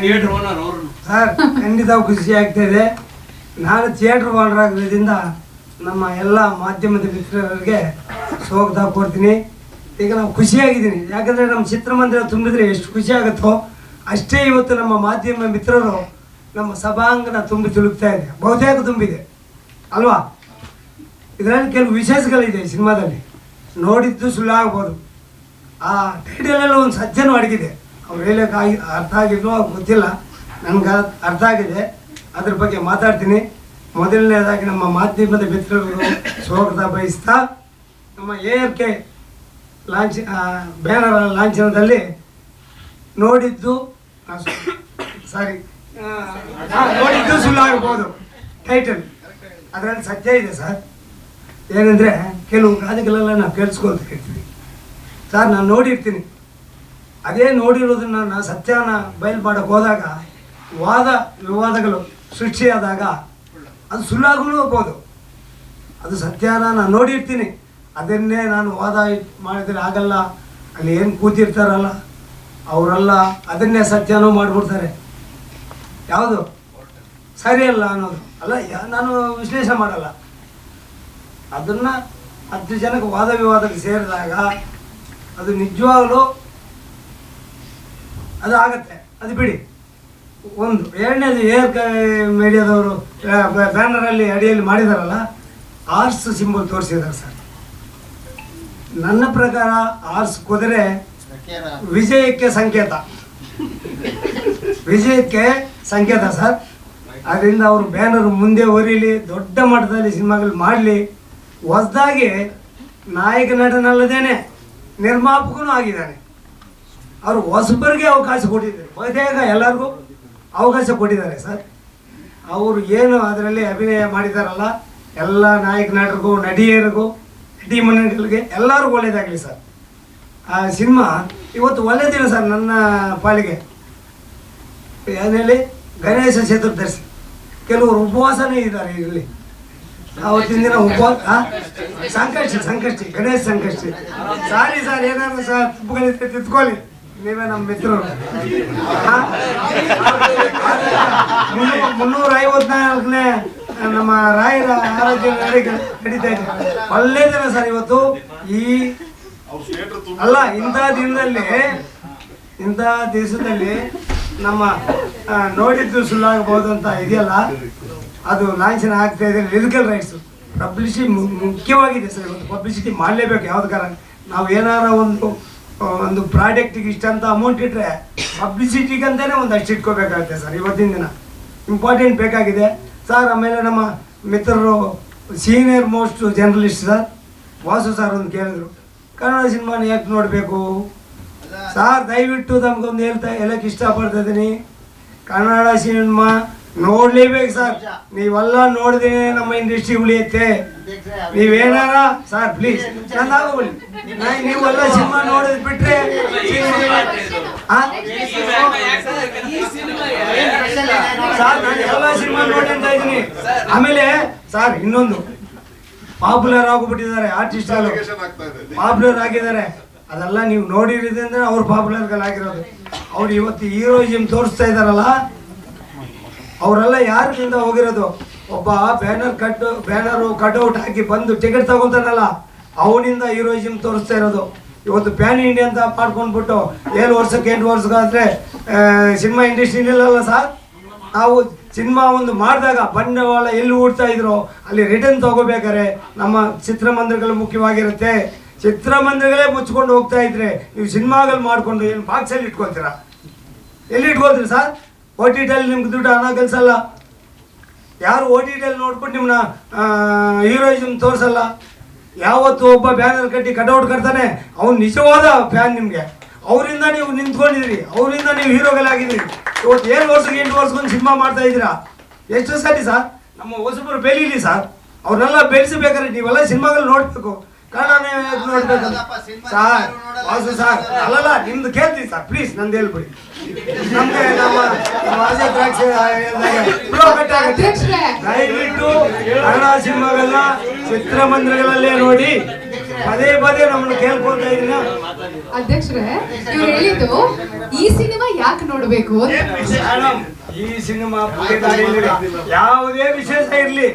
Theatre owner ಅವರು. Sir ಖಂಡಿತ ಖುಷಿ ಆಗ್ತಿದೆ ನಾನು ಥಿಯೇಟರ್ ಓನರ್ ಆಗೋದ್ರಿಂದ ನಮ್ಮ ಎಲ್ಲ ಮಾಧ್ಯಮದ ಮಿತ್ರರಿಗೆ ಸ್ವಾಗತ ಕೊಡ್ತೀನಿ ಈಗ ನಾವು ಖುಷಿಯಾಗಿದ್ದೀನಿ. ಯಾಕಂದರೆ ನಮ್ಮ ಚಿತ್ರಮಂದಿರ ತುಂಬಿದ್ರೆ ಎಷ್ಟು ಖುಷಿ ಆಗುತ್ತೋ ಅಷ್ಟೇ ಇವತ್ತು ನಮ್ಮ ಮಾಧ್ಯಮ ಮಿತ್ರರು ನಮ್ಮ ಸಭಾಂಗಣ ತುಂಬಿ ತುಳುಕ್ತಾ ಇದೆ. ಬಹುತೇಕ ತುಂಬಿದೆ. ಅಲ್ವಾ? ಇದರಲ್ಲಿ ಕೆಲವು ವಿಶೇಷಗಳಿದೆ ಸಿನಿಮಾದಲ್ಲಿ. ನೋಡಿದ್ದು ಸುಳ್ಳಾಗ್ಬೋದು. ಆ ಟೈಟಲಲ್ಲಿ ಒಂದು ಸತ್ಯನೂ ಅಡಗಿದೆ. ಅವ್ರು ಹೇಳೋಕ್ಕಾಗಿ ಅರ್ಥ ಆಗಿದ್ನೋ ಗೊತ್ತಿಲ್ಲ. ನನಗೆ ಅರ್ಥ ಆಗಿದೆ. ಅದ್ರ ಬಗ್ಗೆ ಮಾತಾಡ್ತೀನಿ. ಮೊದಲನೇದಾಗಿ ನಮ್ಮ ಮಾಧ್ಯಮದ ಮಿತ್ರರು ಸ್ವಾಗತ ಬಯಸ್ತಾ, ನಮ್ಮ A R K launch banner ಲಾಂಛನದಲ್ಲಿ ನೋಡಿದ್ದು ಸಾರಿ ನೋಡಿದ್ದು ಸುಳ್ಳಾಗಬಹುದು ಟೈಟಲ್. ಅದರಲ್ಲಿ ಸತ್ಯ ಇದೆ ಸರ್. ಏನಂದರೆ, ಕೆಲವು ಗಾದೆಗಳೆಲ್ಲ ನಾವು ಕೇಳಿಸ್ಕೊಂತ ಇರ್ತೀವಿ ಸರ್, ನಾನು ನೋಡಿರ್ತೀನಿ. ಅದೇ ನೋಡಿರೋದನ್ನ ನಾನು ಸತ್ಯನ ಬಯಲು ಮಾಡೋಕೆ ಹೋದಾಗ ವಾದ ವಿವಾದಗಳು ಸೃಷ್ಟಿಯಾದಾಗ ಅದು ಸುಳ್ಳಾಗಲು ಹೋಗ್ಬೋದು. ಅದು ಸತ್ಯನ ನಾನು ನೋಡಿರ್ತೀನಿ. ಅದನ್ನೇ ನಾನು ವಾದ ಮಾಡಿದರೆ ಆಗಲ್ಲ. ಅಲ್ಲಿ ಏನು ಕೂತಿರ್ತಾರಲ್ಲ, ಅವರೆಲ್ಲ ಅದನ್ನೇ ಸತ್ಯನೂ ಮಾಡಿಬಿಡ್ತಾರೆ. ಯಾವುದು? ಸರಿಯಲ್ಲ ಅನ್ನೋದು. ಅಲ್ಲ ನಾನು ವಿಶ್ಲೇಷಣೆ ಮಾಡಲ್ಲ. ಅದನ್ನು ಹತ್ತು ಜನಕ್ಕೆ ವಾದ ವಿವಾದಕ್ಕೆ ಸೇರಿದಾಗ ಅದು ನಿಜವಾಗ್ಲೂ ಅದು ಆಗತ್ತೆ. ಅದು ಬಿಡಿ. ಒಂದು ಎರಡನೇದು ಏರ್ ಮೀಡಿಯಾದವರು ಬ್ಯಾನರಲ್ಲಿ ಅಡಿಯಲ್ಲಿ ಮಾಡಿದಾರಲ್ಲ ಆರ್ಸ್ ಸಿಂಬಲ್ ತೋರಿಸಿದ್ದಾರೆ ಸರ್. ನನ್ನ ಪ್ರಕಾರ ಆರ್ಸ್ ಕುದುರೆ ವಿಜಯಕ್ಕೆ ಸಂಕೇತ. ವಿಜಯಕ್ಕೆ ಸಂಕೇತ ಸರ್. ಅದರಿಂದ ಅವರು ಬ್ಯಾನರ್ ಮುಂದೆ ಒರಿಲಿ ದೊಡ್ಡ ಮಟ್ಟದಲ್ಲಿ ಸಿನಿಮಾಗಳು ಮಾಡಲಿ. ಹೊಸದಾಗಿ ನಾಯಕ ನಟನಲ್ಲದೇನೆ ನಿರ್ಮಾಪಕನೂ ಆಗಿದ್ದಾನೆ. ಅವರು ಹೊಸಬರಿಗೆ ಅವಕಾಶ ಕೊಟ್ಟಿದ್ದಾರೆ. ಬಹುತೇಕ ಎಲ್ಲರಿಗೂ ಅವಕಾಶ ಕೊಟ್ಟಿದ್ದಾರೆ ಸರ್. ಅವರು ಏನು ಅದರಲ್ಲಿ ಅಭಿನಯ ಮಾಡಿದಾರಲ್ಲ, ಎಲ್ಲ ನಾಯಕ ನಟರಿಗೂ, ನಟಿಯರಿಗೂ, ನಟಿ ಮನೆಗಳಿಗೆ ಎಲ್ಲರಿಗೂ ಒಳ್ಳೇದಾಗಲಿ ಸರ್. ಆ ಸಿನಿಮಾ ಇವತ್ತು ಒಳ್ಳೆ ದಿನ ಸರ್ ನನ್ನ ಪಾಲಿಗೆ. ಏನೇಳಿ ಗಣೇಶ ಚತುರ್ದಶಿ. ಕೆಲವರು ಉಪವಾಸನೇ ಇದ್ದಾರೆ ಇಲ್ಲಿ. ಅವತ್ತಿನ ದಿನ ಉಪವಾಸ ಸಂಕಷ್ಟ, ಸಂಕಷ್ಟಿ, ಗಣೇಶ ಸಂಕಷ್ಟಿ. ಸಾರಿ ಸರ್, ಏನಾದ್ರು ಸರ್ ತಿದ್ಕೊಳ್ಳಿ. ನೀವೇ ನಮ್ಮ ಮಿತ್ರರು? ಮುನ್ನೂರ- ಐವತ್ನಾಲ್ಕನೇ ನಮ್ಮ ರಾಯರ ಆರೋಗ್ಯ ನಡಿ- ನಡೀತಾ ಇದೆ. ಒಳ್ಳೆ ದಿನ ಸರ್ ಇವತ್ತು. ಈ ಅಲ್ಲ, ಇಂಥ ದಿನದಲ್ಲಿ, ಇಂಥ ದಿವಸದಲ್ಲಿ ನಮ್ಮ ನೋಡಿದ್ದು ಸುಳ್ಳಾಗಬಹುದು ಅಂತ ಇದೆಯಲ್ಲ, ಅದು ಲಾಂಛನ ಆಗ್ತಾ ಇದೆ. ಲಿರಿಕಲ್ ರೈಟ್ಸ್ ಪಬ್ಲಿಸಿಟಿ ಮುಖ್ಯವಾಗಿದೆ ಸರ್. ಇವತ್ತು ಪಬ್ಲಿಸಿಟಿ ಮಾಡಲೇಬೇಕು ಯಾವ್ದು ಕಾರಣ? ನಾವು ಏನಾರ ಒಂದು ಒಂದು ಪ್ರಾಡಕ್ಟಿಗೆ ಇಷ್ಟಂತ ಅಮೌಂಟ್ ಇಟ್ಟರೆ ಪಬ್ಲಿಸಿಟಿಗೆ ಅಂತಲೇ ಒಂದು ಅಷ್ಟು ಇಟ್ಕೋಬೇಕಾಗುತ್ತೆ ಸರ್ ಇವತ್ತಿನ ದಿನ. ಇಂಪಾರ್ಟೆಂಟ್ ಬೇಕಾಗಿದೆ. ಸರ್ ಆಮೇಲೆ ನಮ್ಮ ಮಿತ್ರರು senior most journalist sir Vasu sir ಒಂದು ಕೇಳಿದ್ರು ಕನ್ನಡ ಸಿನಿಮಾನ ಯಾಕೆ ನೋಡಬೇಕು? ಸರ್ ದಯವಿಟ್ಟು ನಮ್ಗೊಂದು ಹೇಳ್ತಾ ಹೇಳಕ್ಕೆ ಇಷ್ಟಪಡ್ತಾ ಇದ್ದೀನಿ. ಕನ್ನಡ ಸಿನಿಮಾ ನೋಡ್ಲೇಬೇಕು ಸರ್. ನೀವೆಲ್ಲ ನೋಡಿದ್ರೆ ನಮ್ಮ ಇಂಡಸ್ಟ್ರಿ ಉಳಿಯುತ್ತೆ. ನೀವೇನಾರ ಸರ್ ಪ್ಲೀಸ್ ನನ್ನ ನೀವೆಲ್ಲ ಸಿನಿಮಾ ನೋಡಿದ್ ಬಿಟ್ರೆ? ಸರ್ ನಾನು ಎಲ್ಲ ಸಿನಿಮಾ ನೋಡಿ ಅಂತ ಇದ್ದೀನಿ. ಆಮೇಲೆ ಸರ್ ಇನ್ನೊಂದು. ಪಾಪ್ಯುಲರ್ ಆಗಿಬಿಟ್ಟಿದ್ದಾರೆ ಆರ್ಟಿಸ್ಟ್ ಪಾಪ್ಯುಲರ್ ಆಗಿದ್ದಾರೆ. ಅದೆಲ್ಲ ನೀವು ನೋಡಿರೋದ್ರಿಂದ ಅವ್ರು ಪಾಪ್ಯುಲರ್ ಆಗಿರೋದು ಅವ್ರು ಇವತ್ತು ಹೀರೋಯಿಸಮ್ ತೋರಿಸ್ತಾ ಇದಾರಲ್ಲ ಅವರೆಲ್ಲ ಯಾರಿಂದ ಹೋಗಿರೋದು? ಒಬ್ಬ ಬ್ಯಾನರ್ ಕಟ್ ಬ್ಯಾನರು ಕಟ್ಔಟ್ ಹಾಕಿ ಬಂದು ಟಿಕೆಟ್ ತಗೊಂತಾನಲ್ಲ, ಅವನಿಂದ ಹೀರೋಯಿಸಮ್ ತೋರಿಸ್ತಾ ಇರೋದು. ಇವತ್ತು ಪ್ಯಾನ್ ಇಂಡಿಯಾ ಅಂತ ಮಾಡ್ಕೊಂಡ್ಬಿಟ್ಟು ಏಳು ವರ್ಷಕ್ಕೆ ಎಂಟು ವರ್ಷಕ್ಕಾದರೆ ಸಿನಿಮಾ ಇಂಡಸ್ಟ್ರಿ ಇಲ್ಲಲ್ಲ ಸರ್? ನಾವು ಸಿನಿಮಾ ಒಂದು ಮಾಡಿದಾಗ ಬಂಡವಾಳ ಎಲ್ಲಿ ಹೂಡ್ತಾ ಇದ್ರು, ಅಲ್ಲಿ ರಿಟರ್ನ್ ತಗೋಬೇಕಾರೆ ನಮ್ಮ ಚಿತ್ರಮಂದಿರಗಳು ಮುಖ್ಯವಾಗಿರುತ್ತೆ. ಚಿತ್ರಮಂದಿರಗಳೇ ಮುಚ್ಕೊಂಡು ಹೋಗ್ತಾ ಇದ್ರೆ ನೀವು ಸಿನಿಮಾಗಳು ಮಾಡಿಕೊಂಡು ಏನು ಬಾಕ್ಸಲ್ಲಿ ಇಟ್ಕೊಳ್ತೀರಾ? ಎಲ್ಲಿ ಇಟ್ಕೊಳ್ತೀರಿ ಸರ್? ಓ ಟಿ ಟಿಯಲ್ಲಿ ನಿಮ್ಗೆ ದುಡ್ಡು ಹಣ ಕಲಿಸಲ್ಲ ಯಾರು ಓ ಟಿ ಟಿಯಲ್ಲಿ ನೋಡ್ಬಿಟ್ಟು ನಿಮ್ಮನ್ನ ಹೀರೋಯಿಸಮ್ ತೋರಿಸಲ್ಲ? ಯಾವತ್ತು ಒಬ್ಬ ಬ್ಯಾನರ್ ಕಟ್ಟಿ ಕಟೌಟ್ ಕಟ್ತಾನೆ, ಅವ್ನು ನಿಜವಾದ ಫ್ಯಾನ್ ನಿಮಗೆ. ಅವರಿಂದ ನೀವು ನಿಂತ್ಕೊಂಡಿದ್ರಿ ಅವರಿಂದ ನೀವು ಹೀರೋಗಳಾಗಿದ್ದೀರಿ. ಇವತ್ತು ಏಳು ವರ್ಷಕ್ಕೆ ಎಂಟು ವರ್ಷಕ್ಕೊಂದು ಸಿನಿಮಾ ಮಾಡ್ತಾ ಇದ್ದೀರಾ? ಎಷ್ಟು ಸರಿ ಸರ್? ನಮ್ಮ ಹೊಸಬರು ಬೆಳೀಲಿ ಸರ್. ಅವ್ರನ್ನೆಲ್ಲ ಬೆಳೆಸಬೇಕಾದ್ರೆ ನೀವೆಲ್ಲ ಸಿನಿಮಾಗಳು ನೋಡಬೇಕು. ಕನ್ನಡನೇ ನೋಡ್ಬೇಕು? ಸರ್ ವಾಸು ಸರ್ ಅಲ್ಲಲ್ಲ ನಿಮ್ದು ಕೇಳ್ತೀವಿ ಸರ್ ಪ್ಲೀಸ್ ನಂದು ಹೇಳ್ಬಿಡಿ. ನಮ್ಗೆ ನಮ್ಮ ಅಜಯ್ ದ್ರಾಕ್ಷಿ. ದಯವಿಟ್ಟು ಕನ್ನಡ ಸಿನಿಮಾಗಳನ್ನ ಚಿತ್ರಮಂದಿರಗಳಲ್ಲೇ ನೋಡಿ ಪದೇ ಪದೇ ನಮ್ಮನ್ನು ಕೇಳ್ಕೊಳ್ತಾ ಇದೀನ ಅಧ್ಯಕ್ಷರೇ ಇವ್ರು ಹೇಳಿದ್ದು ಈ ಸಿನಿಮಾ ಯಾಕೆ ನೋಡ್ಬೇಕು ಈ ಸಿನಿಮಾ. ಯಾವುದೇ ವಿಶೇಷ ಇರ್ಲಿ.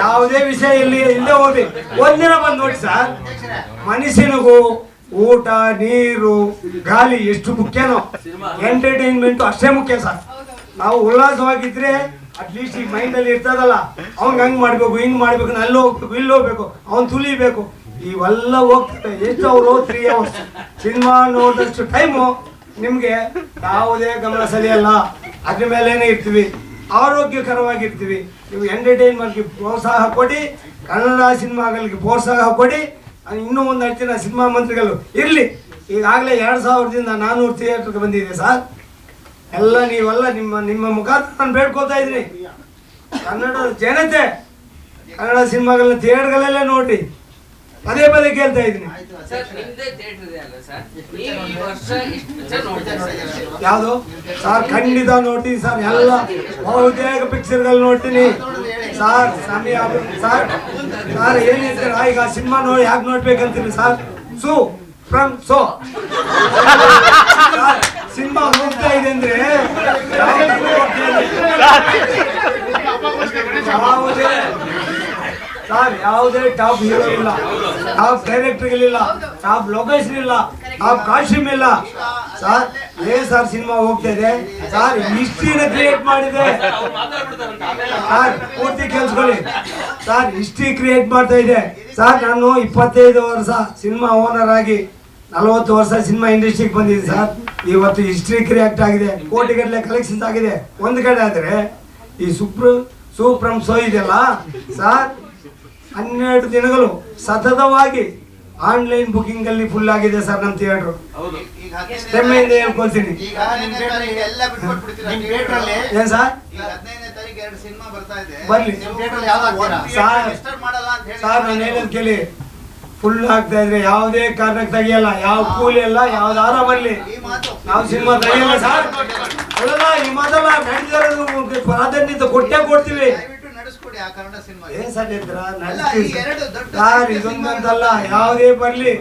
ಯಾವುದೇ ವಿಷಯ ಇರ್ಲಿ, ಇಲ್ಲೇ ಹೋಗಿ ಒಂದಿನ ಬಂದು ನೋಡಿ ಸರ್. ಮನುಷ್ಯನಿಗೂ ಊಟ, ನೀರು, ಗಾಳಿ ಎಷ್ಟು ಮುಖ್ಯನೋ. ಎಂಟರ್ಟೈನ್ಮೆಂಟ್ ಅಷ್ಟೇ ಮುಖ್ಯ ಸರ್. ನಾವು ಉಲ್ಲಾಸವಾಗಿದ್ರೆ ಅಟ್ಲೀಸ್ಟ್ ಈ ಮೈಂಡ್ ಅಲ್ಲಿ ಇರ್ತದಲ್ಲ. ಅವ್ನ್ ಹಂಗ್ ಮಾಡ್ಬೇಕು, ಹಿಂಗ್ ಮಾಡ್ಬೇಕು, ಅಲ್ಲಿ ಹೋಗ್ಬೇಕು, ಇಲ್ಲಿ ಹೋಗ್ಬೇಕು, ಅವ್ನ್ ತುಲಿಬೇಕು ಇವೆಲ್ಲ ಹೋಗ್ತಾ ಎಷ್ಟು ಅವರು ತ್ರೀ ಅವರ್ಸ್ ಸಿನಿಮಾ ನೋಡಿದಷ್ಟು ಟೈಮು ನಿಮ್ಗೆ ಯಾವುದೇ ಗಮನ ಸರಿಯಲ್ಲ ಅದ್ರ ಮೇಲೇನೆ ಇರ್ತೀವಿ. ಆರೋಗ್ಯಕರವಾಗಿರ್ತೀವಿ. ನೀವು ಎಂಟರ್ಟೈನ್ಮೆಂಟ್ಗೆ ಪ್ರೋತ್ಸಾಹ ಕೊಡಿ, ಕನ್ನಡ ಸಿನಿಮಾಗಳಿಗೆ ಪ್ರೋತ್ಸಾಹ ಕೊಡಿ ಇನ್ನೂ ಒಂದು ಹೆಚ್ಚಿನ ಸಿನಿಮಾ ಮಂತ್ರಿಗಳು ಇರಲಿ. ಈಗಾಗಲೇ ಎರಡು ಸಾವಿರದಿಂದ ನಾನ್ನೂರು ಥಿಯೇಟರ್ಗೆ ಬಂದಿದೆ ಸರ್. ಎಲ್ಲ ನೀವೆಲ್ಲ ನಿಮ್ಮ ನಿಮ್ಮ ಮುಖಾಂತರ ನಾನು ಬೇಡ್ಕೋತಾ ಇದ್ದೀನಿ. ಕನ್ನಡದ ಜನತೆ, ಕನ್ನಡ ಸಿನಿಮಾಗಳನ್ನ ಥಿಯೇಟರ್ಗಳಲ್ಲೇ ನೋಡ್ರಿ. ಪದೇ ಪದೇ ಕೇಳ್ತಾ ಇದ್ದೀನಿ. ಯಾವುದು? ಸರ್ ಖಂಡಿತ ನೋಡ್ತೀನಿ ಸರ್ ಎಲ್ಲ ಬಹುತೇಕ ಪಿಕ್ಚರ್ಗಳು ನೋಡ್ತೀನಿ. ಸರ್ ಸಮಯ ಸರ್ ಸರ್ ಏನ್ ಹೇಳ್ತೀರಾ? ಈಗ ಸಿನಿಮಾ ನೋಡಿ ಯಾಕೆ ನೋಡ್ಬೇಕಂತೀನಿ sir? Su from So. Cinema ಹೋಗ್ತಾ ಇದೆ ಅಂದ್ರೆ. ಯಾವುದೇ ಸರ್ ಯಾವುದೇ ಟಾಪ್ ಹೀರೋ ಇಲ್ಲ. ಟಾಪ್ ಡೈರೆಕ್ಟರ್ ಇಲ್ಲ ಟಾಪ್ ಲೊಕೇಶನ್ ಇಲ್ಲ ಟಾಪ್ ಕಾಸ್ಟ್ಯೂಮ್ ಇಲ್ಲ ಸರ್ ಏ ಸರ್ ಸಿನಿಮಾ ಹೋಗ್ತಾ ಇದೆ. ಸರ್ ಹಿಸ್ಟ್ರಿನ ಕ್ರಿಯೇಟ್ ಮಾಡಿದೆ. ಸರ್ ಪೂರ್ತಿ ಕೇಳಿಸ್ಕೊಳ್ಳಿ. ಸರ್ ಹಿಸ್ಟ್ರಿ ಕ್ರಿಯೇಟ್ ಮಾಡ್ತಾ ಇದೆ. ಸರ್ ನಾನು ಇಪ್ಪತ್ತೈದು ವರ್ಷ ಸಿನಿಮಾ ಓನರ್ ಆಗಿ ನಲವತ್ತು ವರ್ಷ ಸಿನಿಮಾ ಇಂಡಸ್ಟ್ರಿಗೆ ಬಂದಿದೆ ಸರ್. ಇವತ್ತು ಹಿಸ್ಟ್ರಿ ಕ್ರಿಯೇಟ್ ಆಗಿದೆ. ಕೋಟಿಗಟ್ಟಲೆ ಕಲೆಕ್ಷನ್ಸ್ ಆಗಿದೆ. ಒಂದು ಕಡೆ ಆದ್ರೆ ಈ ಸುಪ್ರ ಸೂಪ್ರಮ್ ಸೋ ಇದೆಯಲ್ಲ ಸರ್ ಹನ್ನೆರಡು ದಿನಗಳು ಸತತವಾಗಿ ಆನ್ಲೈನ್ ಬುಕಿಂಗ್ ಅಲ್ಲಿ ಫುಲ್ ಆಗಿದೆ ಸರ್ ನಮ್ಮ ಥಿಯೇಟರ್ ಹೆಮ್ಮೆಯಿಂದ ಹೇಳ್ಕೊಳ್ತೀನಿ. ಈಗ ನಿಮ್ ಥಿಯೇಟರ್ ಎಲ್ಲ ಬಿಟ್ಬಿಟ್ಬಿಡ್ತೀರಾ ನಿಮ್ ಥಿಯೇಟರ್ ಅಲ್ಲಿ? ಏನ್ ಸರ್ ಈಗ ಹದಿನೈದನೇ ತಾರೀಕು ಎರಡು ಸಿನಿಮಾ ಬರ್ತಾ ಇದೆ. ಬರ್ಲಿ. ನಿಮ್ ಥಿಯೇಟರ್ ಅಲ್ಲಿ ಯಾವ್ದು ಹಾಕ್ತೀರಾ? ಸಾರ್. ಡಿಸ್ಟರ್ಬ್ ಮಾಡಲ್ಲ ಅಂತ ಹೇಳಿ ಸರ್ ನಾನು ಹೇಳೋದು ಕೇಳಿ. ಫುಲ್ ಆಗ್ತಾ ಇದ್ರೆ ಯಾವುದೇ ಕಾರಣಕ್ಕೆ ತೆಗಿಯಲ್ಲ. ಯಾವ ಕೂಲಿ ಅಲ್ಲ ಯಾವ್ದಾರ ಆರ ಬರ್ಲಿ. ಈ ಮಾತು ನಾವು ಸಿನಿಮಾ ತೆಗಿಯಲ್ಲ ಸರ್ ಈ ಮಾತಲ್ಲ ಪ್ರಾಧಾನ್ಯತೆ ಕೊಟ್ಟೇ ಕೊಡ್ತೀವಿ. ಆ ಕನ್ನಡ ಸಿನಿಮಾ. ಏನ್ ಸರ್ ಹೇಳ್ತೀರಾ? ಅಲ್ಲ, ಈ ಎರಡು ದೊಡ್ಡ ಸರ್ ಇದೊಂದಂತಲ್ಲ ಯಾವುದೇ ಬರ್ಲಿ.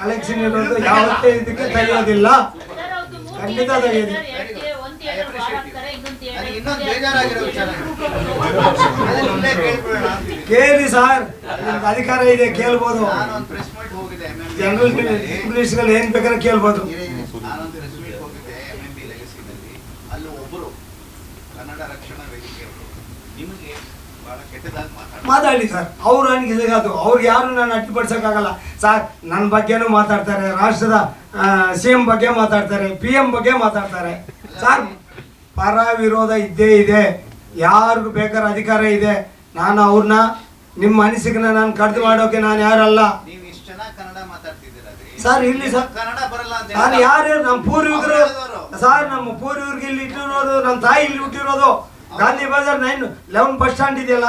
ಕಲೆಕ್ಷನ್ ಇರೋದು ಯಾವತ್ತೇ ಇದಕ್ಕೆ ತೆಗೆಯೋದಿಲ್ಲ. ಖಂಡಿತ ತೆಗೆಯೋದು. ಇನ್ನೊಂದು ಬೇಜಾರಾಗಿರೋ ವಿಚಾರ. ಕೇಳಿ ಸರ್ ನಿಮ್ಗೆ ಅಧಿಕಾರ ಇದೆ ಕೇಳ್ಬೋದು. ನಾನು ಒಂದು ಪ್ರೆಸ್ ಮೀಟ್ ಜನರಲ್ ಏನ್ ಬೇಕಾದ್ರೆ ಕೇಳ್ಬೋದು ನಾನೊಂದು ಪ್ರೆಸ್ ಮೀಟ್ ಹೋಗಿದ್ದೆ ಎಂ ಎಂ ಪಿ ಲೆಗಸಿನಲ್ಲಿ ಅಲ್ಲಿ ಒಬ್ಬರು ಕನ್ನಡ ರಕ್ಷಣಾ ವೇದಿಕೆಯವರು ನಿಮಗೆ ಬಹಳ ಕೆಟ್ಟದಾಗಿ ಮಾತಾಡ್ತಾರೆ ಮಾತಾಡಿ ಸರ್. ಅವ್ರು ನನಗೆ ಅದು? ಅವ್ರಿಗೆ ಯಾರು ನಾನು ಅಡ್ಡಿಪಡಿಸೋಕ್ಕಾಗಲ್ಲ. ಸರ್ ನನ್ನ ಬಗ್ಗೆನೂ ಮಾತಾಡ್ತಾರೆ. ರಾಷ್ಟ್ರದ ಸಿ ಎಂ ಬಗ್ಗೆ ಮಾತಾಡ್ತಾರೆ ಪಿ ಎಂ ಬಗ್ಗೆ ಮಾತಾಡ್ತಾರೆ. ಸರ್ ಪರ ವಿರೋಧ ಇದ್ದೇ ಇದೆ. ಯಾರಿಗೂ ಬೇಕಾದ್ರೆ ಅಧಿಕಾರ ಇದೆ. ನಾನು ಅವ್ರನ್ನ ನಿಮ್ಮ ಅನಿಸಿಕೆನ ನಾನು ಕಡ್ದು ಮಾಡೋಕೆ ನಾನು ಯಾರಲ್ಲ. ಸರ್, ಇಲ್ಲಿ ಸರ್- ಸರ್ ಯಾರು ನಮ್ಮ ಪೂರ್ವಿಕರು ಸರ್ ನಮ್ಮ ಪೂರ್ವಿಕರಿಗೆ ಇಲ್ಲಿ ಇಟ್ಟಿರೋದು ನಮ್ಮ ತಾಯಿ ಇಲ್ಲಿ ಹುಟ್ಟಿರೋದು Gandhi Bazaar nine eleven bus stand ಇದೆಯಲ್ಲ?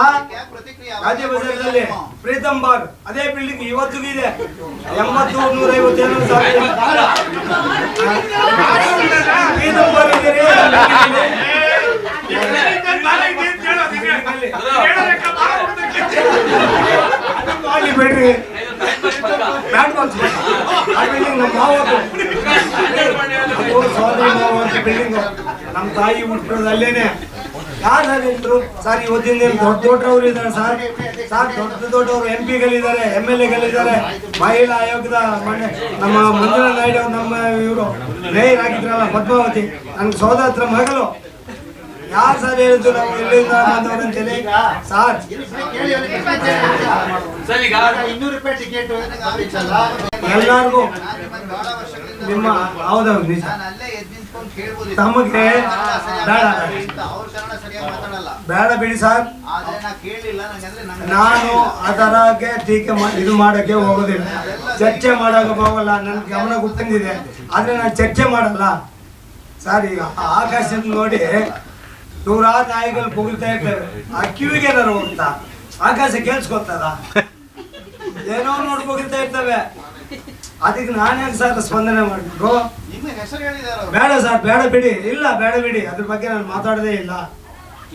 ಗಾಂಧಿ ಬಜಾರ್ ಬಜಾರ್ನಲ್ಲಿ ಕೊಡ್ಲಿಲ್ಲ ಪ್ರೀತಮ್ ಬಾಗ್ ಅದೇ ಬಿಲ್ಡಿಂಗ್ ಇವತ್ತು ಇದೆ. ಎಂಬತ್ತು ನೂರ ಐವತ್ತೇನು ಸಾವಿರ ಪ್ರೀತಮ್. ಅಲ್ಲಿ ಬಿಡ್ರಿ. ಬ್ಯಾಟ್ ಆ ಬಿಲ್ಡಿಂಗ್ ನಮ್ಮ ಮಾವದು ಅದು. ಸೋದರಿ ಮಾವ ಅಂತ ಬಿಲ್ಡಿಂಗ್ ನಮ್ಮ ತಾಯಿ ಹುಟ್ಟಿರೋದು ಅಲ್ಲೇನೆ. ಯಾರು ಸರ್ ಇವತ್ತಿನ ದಿನ ದೊಡ್ಡ ದೊಡ್ಡವರು ಇದ್ದಾರೆ ಸರ್? ಸರ್ ದೊಡ್ಡ ದೊಡ್ಡವರು ಎಂ ಪಿಗಳಿದ್ದಾರೆ ಎಂ ಎಲ್ ಎಗಳಿದ್ದಾರೆ ಮಹಿಳಾ ಆಯೋಗದ ಮೊನ್ನೆ ನಮ್ಮ ಮಂಜುನಾಥ ನಾಯ್ಡು ಅವ್ರು ನಮ್ಮ ಇವರು. ಮೇಯರ್ ಆಗಿದ್ರಲ್ಲ ಪದ್ಮಾವತಿ ನನ್ನ ಸೋದರ ಮಗಳು. ಯಾರು ಸರ್ ಹೇಳಿದ್ರು ನಾವು ಬಂದವರು ಅಂತೇಳಿ ಸರ್. ಎಲ್ಲರಿಗೂ ನಿಮ್ಮ. ಹೌದೌದು ನಿಜ. ತಮಗೆ ಬೇಡ. ಬೇಡ. ಬಿಡಿ ಸರ್. ನಾನು ಅದರಾಗೆ ಟೀಕೆ ಇದು ಮಾಡೋಕ್ಕೆ ಹೋಗೋದಿಲ್ಲ. ಚರ್ಚೆ ಮಾಡೋಕೆ ಹೋಗಲ್ಲ. ನನ್ನ ಗಮನ ಬಂದಿದೆ ಆದರೆ ನಾನು ಚರ್ಚೆ ಮಾಡಲ್ಲ. ಸರ್ ಈಗ ಆಕಾಶ ನೋಡಿ ನೂರಾರು ನಾಯಿಗಳು ಬೊಗಳ್ತಾ ಇರ್ತವೆ ಆ ಕಿವಿಗೆ ಏನಾರು ಹೋಗ್ತಾ ಆಕಾಶ ಕೇಳಿಸ್ಕೊತದ? ಏನೋ ನೋಡಿ ಬೊಗಳ್ತಾ ಇರ್ತವೆ. ಅದಕ್ಕೆ ನಾನು ಯಾಕೆ ಸರ್ ಸ್ಪಂದನೆ ಮಾಡಬೇಕು? ಬೇಡ ಸರ್ ಬೇಡ ಬಿಡಿ. ಇಲ್ಲ ಬೇಡ ಬಿಡಿ. ಅದ್ರ ಬಗ್ಗೆ ನಾನು ಮಾತಾಡದೇ ಇಲ್ಲ.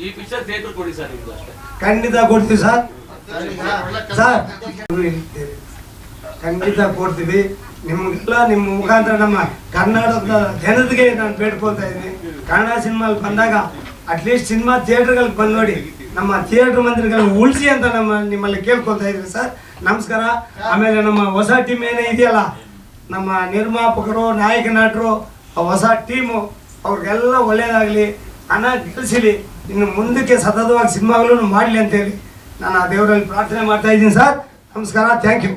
ಈ ಪಿಕ್ಚರ್ ಥಿಯೇಟರ್ ಕೊಡಿ ಸರ್ ನಿಮ್ದು ಅಷ್ಟೇ. ಖಂಡಿತ ಕೊಡ್ತೀವಿ ಸರ್. ಸರ್ ಖಂಡಿತ ಕೊಡ್ತೀವಿ. ನಿಮ್ಗೆಲ್ಲ ನಿಮ್ಮ ಮುಖಾಂತರ ನಮ್ಮ ಕರ್ನಾಟಕದ ಜನತೆಗೆ ನಾನು ಬೇಡ್ಕೊಳ್ತಾ ಇದ್ದೀನಿ. ಕನ್ನಡ ಸಿನಿಮಾಲ್ ಬಂದಾಗ ಅಟ್ಲೀಸ್ಟ್ ಸಿನಿಮಾ ಥಿಯೇಟರ್ಗಳಿಗೆ ಬಂದು ನೋಡಿ. ನಮ್ಮ ಥಿಯೇಟರ್ ಮಂದಿರಗಳು ಉಳಿಸಿ ಅಂತ ನಮ್ಮ ನಿಮ್ಮಲ್ಲಿ ಕೇಳ್ಕೊಳ್ತಾ ಇದ್ದೀನಿ ಸರ್. ನಮಸ್ಕಾರ. ಆಮೇಲೆ ನಮ್ಮ ಹೊಸ ಟೀಮ್ ಏನೇ ಇದೆಯಲ್ಲ ನಮ್ಮ ನಿರ್ಮಾಪಕರು ನಾಯಕ ನಟರು ಆ ಹೊಸ ಟೀಮು ಅವ್ರಿಗೆಲ್ಲ ಒಳ್ಳೆಯದಾಗಲಿ ಹಣ ಗೆಲ್ಲಿಸಲಿ ಇನ್ನು ಮುಂದಕ್ಕೆ ಸತತವಾಗಿ ಸಿನಿಮಾಗಳನ್ನು ಮಾಡಲಿ ಅಂತೇಳಿ ನಾನು ಆ ದೇವರಲ್ಲಿ ಪ್ರಾರ್ಥನೆ ಮಾಡ್ತಾ ಇದ್ದೀನಿ ಸರ್. ನಮಸ್ಕಾರ ಥ್ಯಾಂಕ್ ಯು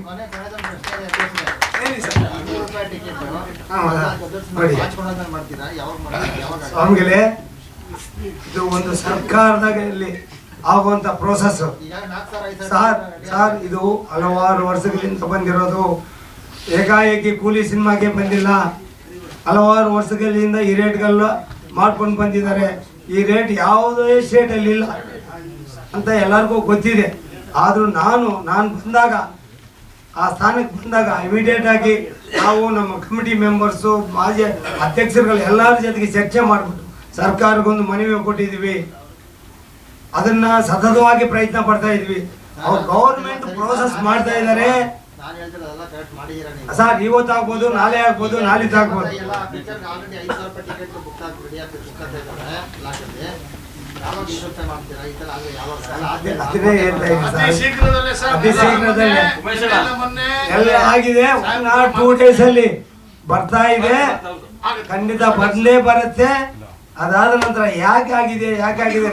ಪ್ರಶ್ನೆ ಇದೆ ಒಂದು ಸರ್ಕಾರದಲ್ಲಿ ಆಗುವಂತ ಪ್ರೋಸೆಸ್ ಸಾರ್ ಸಾರ್ ಇದು ಹಲವಾರು ವರ್ಷಗಳಿಂದ ಬಂದಿರೋದು ಏಕಾಏಕಿ ಕೂಲಿ ಸಿನಿಮಾಗೆ ಬಂದಿಲ್ಲ. ಹಲವಾರು ವರ್ಷಗಳಿಂದ ಈ ರೇಟ್ಗಳ ಮಾಡ್ಕೊಂಡು ಬಂದಿದ್ದಾರೆ. ಈ ರೇಟ್ ಯಾವುದೇ ಸ್ಟೇಟಲ್ಲಿ ಇಲ್ಲ ಅಂತ ಎಲ್ಲರಿಗೂ ಗೊತ್ತಿದೆ. ಆದರೂ ನಾನು ನಾನು ಬಂದಾಗ, ಆ ಸ್ಥಾನಕ್ಕೆ ಬಂದಾಗ ಇಮಿಡಿಯೇಟ್ ಆಗಿ ನಾವು ನಮ್ಮ ಕಮಿಟಿ ಮೆಂಬರ್ಸು ಮಾಜಿ ಅಧ್ಯಕ್ಷರುಗಳು ಎಲ್ಲರ ಜೊತೆಗೆ ಚರ್ಚೆ ಮಾಡಿಬಿಟ್ಟು ಸರ್ಕಾರಕ್ಕೊಂದು ಮನವಿ ಕೊಟ್ಟಿದ್ವಿ. ಅದನ್ನ ಸತತವಾಗಿ ಪ್ರಯತ್ನ ಪಡ್ತಾ ಇದ್ವಿ. ಅವ್ರು ಗೌರ್ಮೆಂಟ್ ಪ್ರೋಸೆಸ್ ಮಾಡ್ತಾ ಇದ್ದಾರೆ. ಸರ್ ಇವತ್ತು ಆಗ್ಬೋದು ನಾಳೆ ಆಗ್ಬೋದು ನಾಳಿದ್ದು ಆಗ್ಬೋದು. ಅತಿ ಶೀಘ್ರದಲ್ಲೇ ಸರ್ ಅತಿ ಶೀಘ್ರದಲ್ಲೇ. ಎಲ್ಲ ಆಗಿದೆ ಒನ್ ಆರ್ ಟೂ ಡೇಸ್ ಅಲ್ಲಿ ಬರ್ತಾ ಇದೆ. ಖಂಡಿತ ಬರ್ಲೇ ಬರುತ್ತೆ. ಅದಾದ ನಂತರ ಯಾಕೆ ಆಗಿದೆ ಯಾಕೆ ಆಗಿದೆ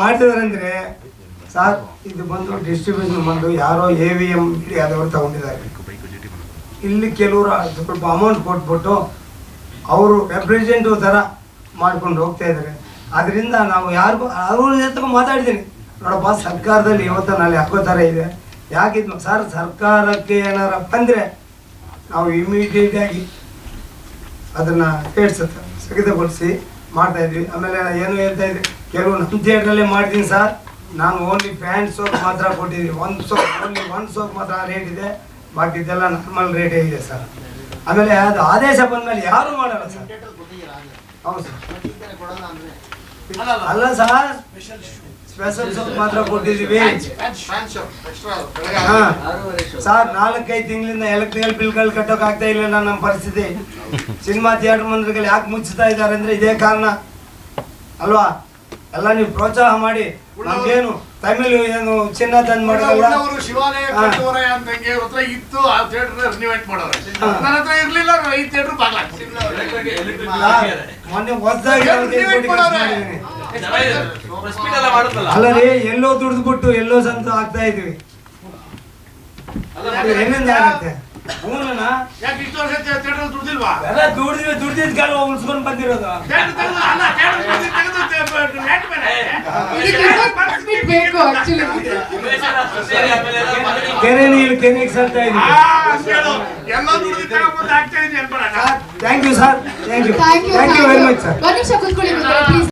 ಮಾಡಿದಾರೆ ಅಂದ್ರೆ ಸರ್, ಇದು ಬಂದು ಡಿಸ್ಟ್ರಿಬ್ಯೂಷನ್ ಬಂದು ಯಾರೋ ಎ ವಿ ಎಂ ಮೀಡಿಯಾದವರು ತಗೊಂಡಿದ್ದಾರೆ. ಇಲ್ಲಿ ಕೆಲವರು ಸ್ವಲ್ಪ ಅಮೌಂಟ್ ಕೊಟ್ಬಿಟ್ಟು ಅವರು ರೆಪ್ರೆಸೆಂಟಿವ್ ಥರ ಮಾಡ್ಕೊಂಡು ಹೋಗ್ತಾ ಇದ್ದಾರೆ. ಅದರಿಂದ ನಾವು ಯಾರಿಗೂ, ಅವ್ರ ಜೊತೆ ಮಾತಾಡಿದ್ದೀನಿ. ನೋಡಪ್ಪ, ಸರ್ಕಾರದಲ್ಲಿ ಇವತ್ತು ನಾಳೆ ಯಾಕೋ ಥರ ಇದೆ. ಯಾಕಿದ್ ಸರ್, ಸರ್ಕಾರಕ್ಕೆ ಏನಾರ ಬಂದರೆ ನಾವು ಇಮಿಡಿಯೇಟಾಗಿ ಅದನ್ನು ಕೇಳಿಸುತ್ತೆ ಸ್ಥಗಿತಗೊಳಿಸಿ ಮಾಡ್ತಾ ಇದ್ವಿ. ಆಮೇಲೆ ಏನು ಹೇಳ್ತಾ ಇದ್ವಿ ಕೆಲವು ನಮ್ಮ ಥಿಯೇಟ್ರಲ್ಲೇ ಮಾಡ್ತೀನಿ ಸರ್. ನಾನು ಓನ್ಲಿ ಪ್ಯಾಂಟ್ ಸೋಪ್ ಮಾತ್ರ ಕೊಟ್ಟಿದ್ದೀನಿ. ಒಂದು ಸೋಪ್ ಓನ್ಲಿ ಒಂದು ಸೋಪ್ ಮಾತ್ರ ರೇಟ್ ಇದೆ. ಬಾಕಿದೆಲ್ಲ ನಾರ್ಮಲ್ ರೇಟೇ ಇದೆ ಸರ್ ಆಮೇಲೆ ಅದು ಆದೇಶ ಬಂದ್ಮೇಲೆ ಯಾರು ಮಾಡಲ್ಲ ಸರ್ ಹೌದು ಸರ್ ಅಲ್ಲ ಸರ್ ಸ್ಪೆಷಲ್ ಸೋಪ್ ಮಾತ್ರ ಕೊಟ್ಟಿದ್ದೀವಿ. ಹಾಂ. ಸರ್ ನಾಲ್ಕೈದು ತಿಂಗಳಿಂದ ಎಲೆಕ್ಟ್ರಿಕಲ್ ಬಿಲ್ಗಳು ಕಟ್ಟೋಕೆ ಆಗ್ತಾ ಇಲ್ಲ ನಮ್ಮ ಪರಿಸ್ಥಿತಿ. ಸಿನಿಮಾ ಥಿಯೇಟರ್ ಮಂದಿರಗಳು ಯಾಕೆ ಮುಚ್ಚುತ್ತಾ ಇದ್ದಾರೆ ಅಂದ್ರೆ ಇದೇ ಕಾರಣ. ಅಲ್ವಾ? ಎಲ್ಲ ನೀವು ಪ್ರೋತ್ಸಾಹ ಮಾಡಿ. ನಮ್ಗೇನು ತಮಿಳು ಏನು ಚಿನ್ನ ತಂದು ಮಾಡೋರು ಉಳ್ಳವರು ಶಿವಾಲಯ ಹಾ. ಕಟ್ಟುವರೆ ಅಂತಂಗೆ ಅವ್ರ ಹತ್ರ ಇತ್ತು ಆ ಥಿಯೇಟರ್ ರಿನಿವೇಟ್ ಮಾಡೋರು. ನನ್ನ ಹತ್ರ ಇರ್ಲಿಲ್ಲ ಈ ಥಿಯೇಟರ್ ಮೊನ್ನೆ ಹೊಸದಾಗಿ ಅಲ್ಲ ರೀ ಎಲ್ಲೋ ದುಡ್ದು ಎಲ್ಲೋ ಸಂತ ಆಗ್ತಾ ಇದೀವಿ. ಏನಿಂದ ಆಗುತ್ತೆ? ಹೂನಣ್ಣ ಯಾಕೆ ಇಷ್ಟು ವರ್ಷ ಥಿಯೇಟರ್ ದುಡ್ದಿಲ್ವಾ ಎಲ್ಲ ದುಡ್ದಿವಿ ದುಡ್ದಿದ್ ಉಳಿಸ್ಕೊಂಡು ಬಂದಿರೋದು ಬೇಕು ಆಕ್ಚುಲಿ ಕೆರೆ ನೀರು ಕೆರೆಗೆ thank you sir thank you thank you very much sir ಒಂದ್ ನಿಮಿಷ ಕುತ್ಕೊಳ್ಳಿ ಪ್ಲೀಸ್